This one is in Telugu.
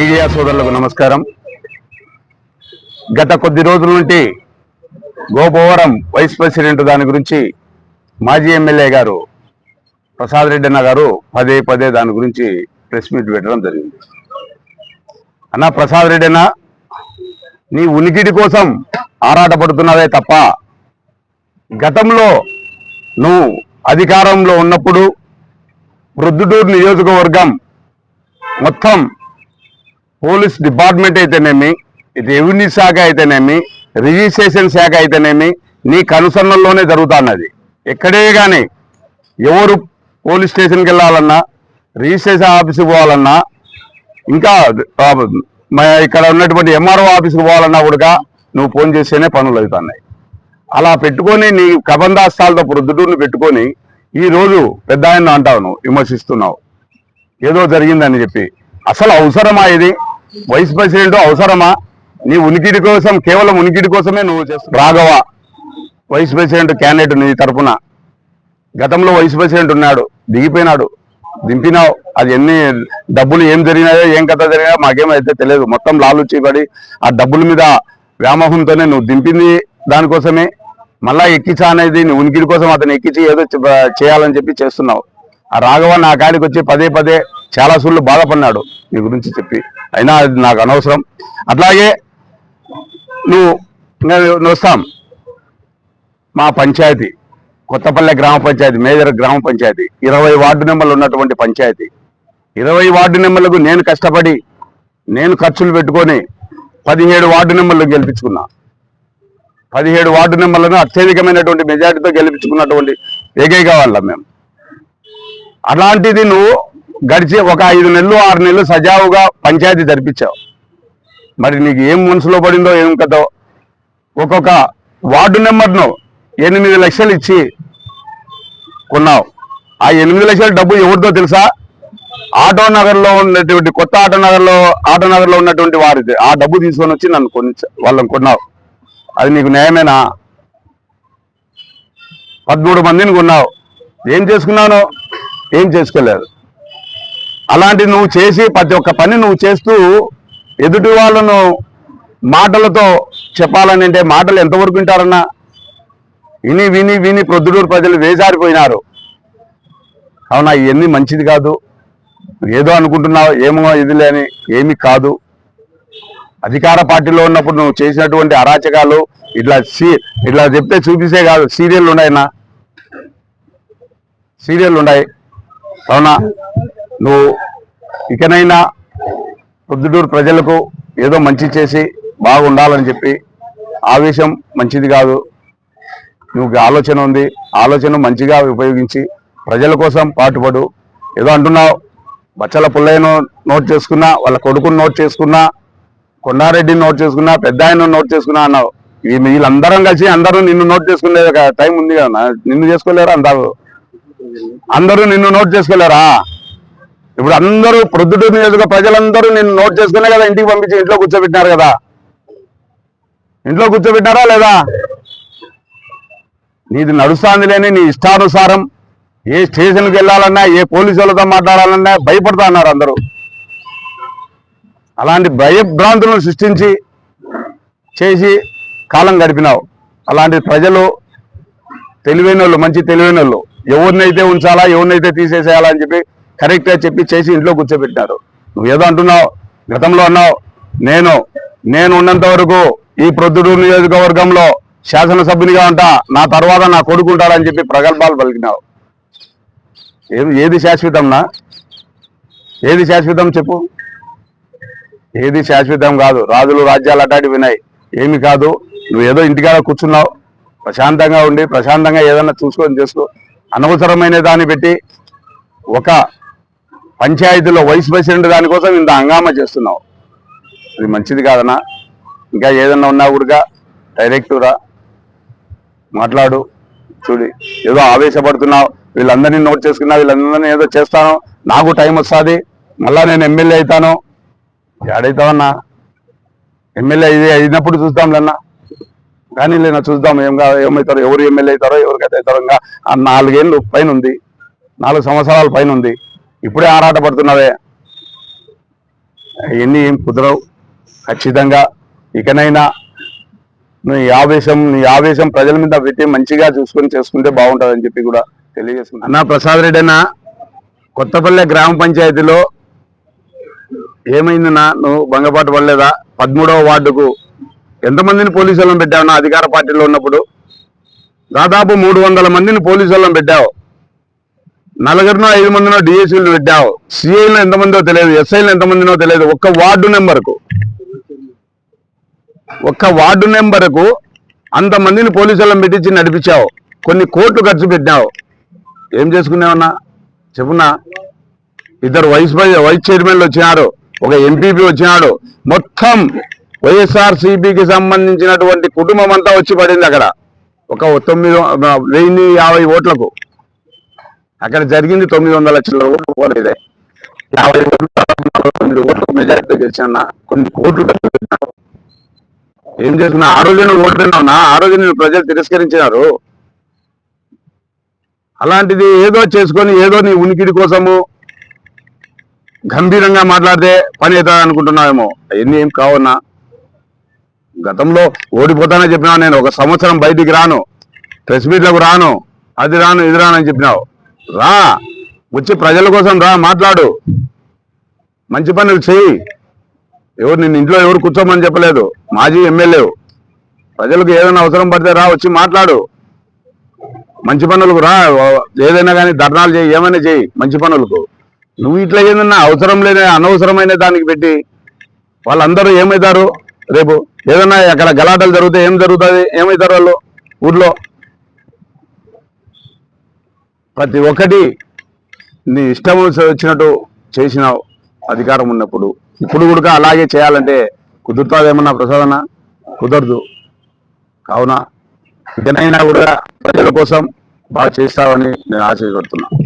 మీడియా సోదరులకు నమస్కారం. గత కొద్ది రోజుల నుండి గోపవరం వైస్ ప్రెసిడెంట్ దాని గురించి మాజీ ఎమ్మెల్యే గారు ప్రసాద్ రెడ్డి అన్న గారు పదే పదే దాని గురించి ప్రెస్ మీట్ పెట్టడం జరిగింది. అన్న ప్రసాద్ రెడ్డి అన్న నీ ఉనికిడి కోసం ఆరాటపడుతున్నావే తప్ప గతంలో నువ్వు అధికారంలో ఉన్నప్పుడు ప్రొద్దుటూరు నియోజకవర్గం మొత్తం పోలీస్ డిపార్ట్మెంట్ అయితేనేమి రెవెన్యూ శాఖ అయితేనేమి రిజిస్ట్రేషన్ శాఖ అయితేనేమి నీ కనుసన్నల్లోనే జరుగుతున్నది. ఎక్కడే కానీ ఎవరు పోలీస్ స్టేషన్కి వెళ్ళాలన్నా రిజిస్ట్రేషన్ ఆఫీస్కి పోవాలన్నా ఇంకా ఇక్కడ ఉన్నటువంటి ఎంఆర్ఓ ఆఫీస్కి పోవాలన్నా కూడా నువ్వు ఫోన్ చేస్తేనే పనులు అవుతున్నాయి. అలా పెట్టుకొని నీ కబంధాస్తాలతో ప్రొద్దుటూరుని పెట్టుకొని ఈ రోజు పెద్ద ఆయన అంటావు నువ్వు విమర్శిస్తున్నావు. ఏదో జరిగిందని చెప్పి. అసలు అవసరమా ఇది? వైస్ ప్రెసిడెంట్ అవసరమా? నీ ఉనికిడి కోసం కేవలం ఉనికిడి కోసమే నువ్వు చేస్తావు రాఘవ. వైస్ ప్రెసిడెంట్ క్యాండిడేట్ నీ తరఫున గతంలో వైస్ ప్రెసిడెంట్ ఉన్నాడు. దిగిపోయినాడు. దింపినావు. అది ఎన్ని డబ్బులు ఏం జరిగినాయో ఏం కథ జరిగినా మాకేమైతే తెలియదు. మొత్తం లాలుచి పడి ఆ డబ్బుల మీద వ్యామోహంతోనే నువ్వు దింపింది దానికోసమే. మళ్ళా ఎక్కిచా అనేది నీ ఉనికిడి కోసం అతను ఎక్కించి ఏదో చేయాలని చెప్పి చేస్తున్నావు. ఆ రాఘవ నా కాడికి వచ్చి పదే పదే చాలా సూళ్ళు బాధపడినాడు నీ గురించి చెప్పి. అయినా అది నాకు అనవసరం. అట్లాగే నువ్వు నేను నేను వస్తాం. మా పంచాయతీ కొత్తపల్లె గ్రామ పంచాయతీ మేజర్ గ్రామ పంచాయతీ ఇరవై వార్డు నెంబర్లు ఉన్నటువంటి పంచాయతీ. ఇరవై వార్డు నెంబర్లకు నేను కష్టపడి నేను ఖర్చులు పెట్టుకొని పదిహేడు వార్డు నెంబర్లు గెలిపించుకున్నా. పదిహేడు వార్డు నెంబర్లను అత్యధికమైనటువంటి మెజార్టీతో గెలిపించుకున్నటువంటి ఏకైక వాళ్ళం మేము. అలాంటిది నువ్వు గడిచి ఒక ఐదు నెలలు ఆరు నెలలు సజావుగా పంచాయతీ జరిపించావు. మరి నీకు ఏం మనసులో పడిందో ఏం కదో ఒక్కొక్క వార్డు నెంబర్ను ఎనిమిది లక్షలు ఇచ్చి కొన్నావు. ఆ ఎనిమిది లక్షల డబ్బు ఎవరితో తెలుసా? ఆటో నగర్లో ఉన్నటువంటి కొత్త ఆటో నగర్లో ఆటో నగర్లో ఉన్నటువంటి వారిది. ఆ డబ్బు తీసుకొని వచ్చి నన్ను కొని వాళ్ళని కొన్నావు. అది నీకు న్యాయమేనా? పదమూడు మందిని కొన్నావు. ఏం చేసుకున్నాను ఏం చేసుకోలేదు అలాంటి నువ్వు చేసి ప్రతి ఒక్క పని నువ్వు చేస్తూ ఎదుటి వాళ్ళను మాటలతో చెప్పాలని అంటే మాటలు ఎంతవరకు వింటారన్నా? విని విని విని ప్రొద్దుటూరు ప్రజలు వేజారిపోయినారు. అవునా ఇవన్నీ మంచిది కాదు. ఏదో అనుకుంటున్నావు ఏమో ఇది లేని ఏమి కాదు. అధికార పార్టీలో ఉన్నప్పుడు నువ్వు చేసినటువంటి అరాచకాలు ఇట్లా సీ ఇట్లా చెప్తే చూపిస్తే కాదు. సీరియల్ ఉన్నాయన్నా? సీరియల్ ఉన్నాయి. అవునా? నువ్వు ఇకనైనా పొద్దుటూరు ప్రజలకు ఏదో మంచి చేసి బాగుండాలని చెప్పి ఆవేశం మంచిది కాదు. నువ్వు ఆలోచన ఉంది. ఆలోచన మంచిగా ఉపయోగించి ప్రజల కోసం పాటుపడు. ఏదో అంటున్నావు. బచ్చల పుల్లయ్యను నోట్ చేసుకున్నా వాళ్ళ కొడుకును నోట్ చేసుకున్నా కొండారెడ్డిని నోట్ చేసుకున్నా పెద్ద ఆయన నోట్ చేసుకున్నా అన్నావు. ఈ వీళ్ళందరం కలిసి అందరూ నిన్ను నోట్ చేసుకునే ఒక టైం ఉంది కదా. నిన్ను చేసుకోలేరు అందరూ అందరూ నిన్ను నోట్ చేసుకోలేరా ఇప్పుడు అందరూ ప్రొద్దుటూరు నియోజక ప్రజలందరూ నిన్ను నోట్ చేసుకునే కదా ఇంటికి పంపించి ఇంట్లో కూర్చోబెట్టినారు కదా? ఇంట్లో కూర్చోబెట్టారా లేదా? నీది నడుస్తాంది లేని నీ ఇష్టానుసారం ఏ స్టేషన్కి వెళ్ళాలన్నా ఏ పోలీసు వాళ్ళతో మాట్లాడాలన్నా భయపడతా అన్నారు అందరూ. అలాంటి భయభ్రాంతులను సృష్టించి చేసి కాలం గడిపినావు. అలాంటి ప్రజలు తెలివైన వాళ్ళు మంచి తెలివైన వాళ్ళు ఎవరినైతే ఉంచాలా ఎవరినైతే తీసేసేయాలా అని చెప్పి కరెక్ట్గా చెప్పి చేసి ఇంట్లో కూర్చోబెట్టినారు. నువ్వు ఏదో అంటున్నావు గతంలో అన్నావు నేను నేను ఉన్నంత వరకు ఈ ప్రొద్దుడు నియోజకవర్గంలో శాసనసభ్యునిగా ఉంటా నా తర్వాత నా కొడుకుంటాడని చెప్పి ప్రగల్భాలు పలికినావు. ఏది ఏది శాశ్వతంనా? ఏది శాశ్వతం చెప్పు? ఏది శాశ్వతం కాదు. రాజులు రాజ్యాలు అటాటి వినాయి. ఏమి కాదు. నువ్వు ఏదో ఇంటికాడ కూర్చున్నావు ప్రశాంతంగా ఉండి ప్రశాంతంగా ఏదైనా చూసుకొని చేసుకో. అనవసరమైన దాన్ని పెట్టి ఒక పంచాయతీలో వైస్ ప్రెసిడెంట్ దానికోసం ఇంత హంగామా చేస్తున్నావు. అది మంచిది కాదనా ఇంకా ఏదన్నా ఉన్నా కూడా డైరెక్టురా మాట్లాడు. చూడి. ఏదో ఆవేశపడుతున్నావు. వీళ్ళందరినీ నోట్ చేసుకున్నా వీళ్ళందరినీ ఏదో చేస్తాను. నాకు టైం వస్తుంది. మళ్ళా నేను ఎమ్మెల్యే అవుతాను. ఏడైతావన్నా ఎమ్మెల్యే ఇది అయినప్పుడు చూస్తాంలన్నా కానీ లేనా చూద్దాం ఏం ఏమవుతారో ఎవరు ఎమ్మెల్యే అవుతారో ఎవరికైతే అవుతారో ఇంకా ఆ నాలుగేళ్ళు పైన ఉంది నాలుగు సంవత్సరాల పైన ఉంది ఇప్పుడే ఆరాట పడుతున్నావే అవన్నీ ఏం కుదరవు. ఖచ్చితంగా ఇకనైనా నీ ఆవేశం నీ ఆవేశం ప్రజల మీద పెట్టి మంచిగా చూసుకొని చేసుకుంటే బాగుంటుందని చెప్పి కూడా తెలియజేసుకుంటా అన్న ప్రసాద్ రెడ్డి అన్న కొత్తపల్లె గ్రామ పంచాయతీలో ఏమైందన్నా? నువ్వు భంగపాటు పడలేదా? పదమూడవ వార్డుకు ఎంతమందిని పోలీసులను పెట్టావు? అధికార పార్టీలో ఉన్నప్పుడు దాదాపు మూడు వందల మందిని పోలీసులను పెట్టావు. నలుగురినో ఐదు మందినో డిఎస్సీలు పెట్టావు. సిఐలు ఎంతమందో తెలియదు ఎస్ఐలు ఎంతమందినో తెలియదు. ఒక్క వార్డు నెంబర్కు ఒక్క వార్డు నెంబర్కు అంతమందిని పోలీసులను పెట్టించి నడిపించావు. కొన్ని కోట్లు ఖర్చు పెట్టావు ఏం చేసుకున్నావన్నా చెప్పున్నా? ఇద్దరు వైస్ వైస్ చైర్మన్లు వచ్చినారు. ఒక ఎంపీపీ వచ్చినాడు. మొత్తం వైఎస్ఆర్ సిపికి సంబంధించినటువంటి కుటుంబం అంతా వచ్చి పడింది అక్కడ. ఒక తొమ్మిది వెయ్యి యాభై ఓట్లకు. అక్కడ జరిగింది తొమ్మిది వందల చిల్లర ఓట్లు పోలేదే యాభై ఓట్లు తొమ్మిది ఓట్లు కొన్ని కోట్లు ఏం చేస్తున్నా? ఆ రోజు నువ్వు ఓటున్నావునా ఆ రోజు నేను ప్రజలు తిరస్కరించినారు. అలాంటిది ఏదో చేసుకొని ఏదో నీ ఉనికిడి కోసము గంభీరంగా మాట్లాడితే పని అవుతుంది అనుకుంటున్నావేమో అవన్నీ ఏం కావన్నా? గతంలో ఓడిపోతానని చెప్పినావు నేను. ఒక సంవత్సరం బయటికి రాను. ప్రెస్ మీట్లకు రాను. అది రాను ఇది రాను అని చెప్పినావు. రా. వచ్చి ప్రజల కోసం రా మాట్లాడు. మంచి పనులు చెయ్యి. ఎవరు నిన్ను ఇంట్లో ఎవరు కూర్చోమని చెప్పలేదు. మాజీ ఎమ్మెల్యే. ప్రజలకు ఏదైనా అవసరం పడితే రా వచ్చి మాట్లాడు. మంచి పనులకు రా. ఏదైనా కానీ ధర్నాలు చేయి ఏమైనా చేయి మంచి పనులకు. నువ్వు ఇట్లా ఏదన్నా అవసరం లేని అనవసరమైన దానికి పెట్టి వాళ్ళందరూ ఏమవుతారు? రేపు ఏదైనా అక్కడ గలాటలు జరిగితే ఏం జరుగుతుంది? ఏమవుతారు వాళ్ళు ఊర్లో? ప్రతి ఒక్కటి నీ ఇష్టం వచ్చినట్టు చేసినావు అధికారం ఉన్నప్పుడు. ఇప్పుడు కూడా అలాగే చేయాలంటే కుదురుతుందేమన్నా ప్రసాదన? కుదరదు. కావున ఇకనైనా కూడా ప్రజల కోసం బాగా చేస్తావని నేను ఆశపడుతున్నాను